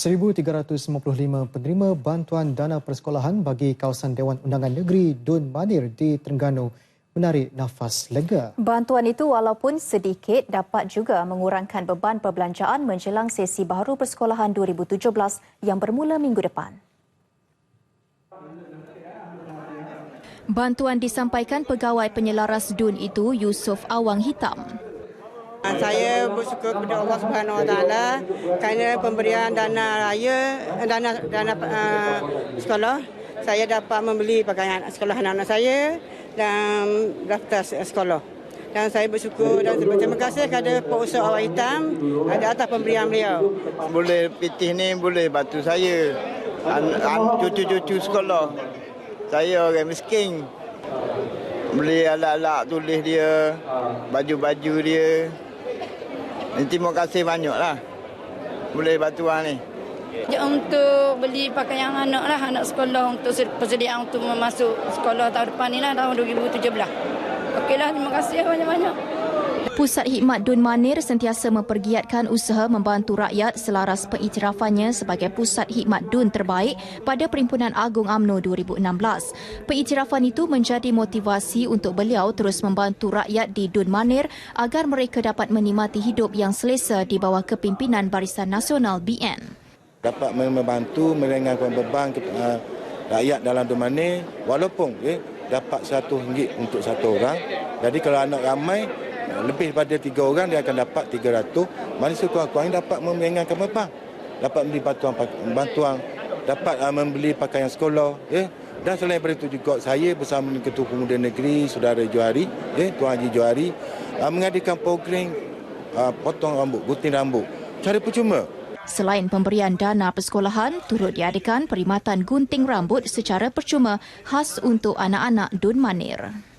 1,355 penerima bantuan dana persekolahan bagi kawasan Dewan Undangan Negeri Dun Manir di Terengganu menarik nafas lega. Bantuan itu walaupun sedikit dapat juga mengurangkan beban perbelanjaan menjelang sesi baharu persekolahan 2017 yang bermula minggu depan. Bantuan disampaikan pegawai penyelaras DUN itu Yusof Awang Hitam. Saya bersyukur kepada Allah Subhanahu Wa Taala kerana pemberian dana raya dana dana uh, sekolah saya dapat membeli pakaian sekolah anak-anak saya dan daftar sekolah. Dan saya bersyukur dan berterima kasih kepada Pak Ustaz Awal Hitam ada atas pemberian beliau. Boleh pitih ni boleh bantu saya. Cucu-cucu sekolah. Saya orang miskin. Beli alat-alat tulis dia, baju-baju dia, Terima kasih banyaklah. Boleh bantuan ni. Ya, untuk beli pakaian anak lah, anak sekolah untuk persediaan untuk masuk sekolah tahun depan ni lah, tahun 2017. Okeylah, terima kasih banyak-banyak. Pusat Hikmat Dun Manir sentiasa mempergiatkan usaha membantu rakyat selaras pengiktirafannya sebagai pusat hikmat dun terbaik pada Perhimpunan Agung AMNO 2016. Pengiktirafan itu menjadi motivasi untuk beliau terus membantu rakyat di Dun Manir agar mereka dapat menikmati hidup yang selesa di bawah kepimpinan Barisan Nasional BN. Dapat membantu meringankan beban uh, rakyat dalam Dun Manir walaupun eh, dapat satu ringgit untuk satu orang. Jadi kalau anak ramai lebih daripada tiga orang dia akan dapat tiga ratus. Mana sekurang-kurangnya dapat meringankan beban. Dapat membeli bantuan, bantuan dapat uh, membeli pakaian sekolah. Ya. Dan selain daripada itu juga saya bersama Ketua Pemuda Negeri, Saudara Johari, ya, Tuan Haji Johari, uh, mengadakan program uh, potong rambut, gunting rambut. Cara percuma. Selain pemberian dana persekolahan, turut diadakan perkhidmatan gunting rambut secara percuma khas untuk anak-anak Dun Manir.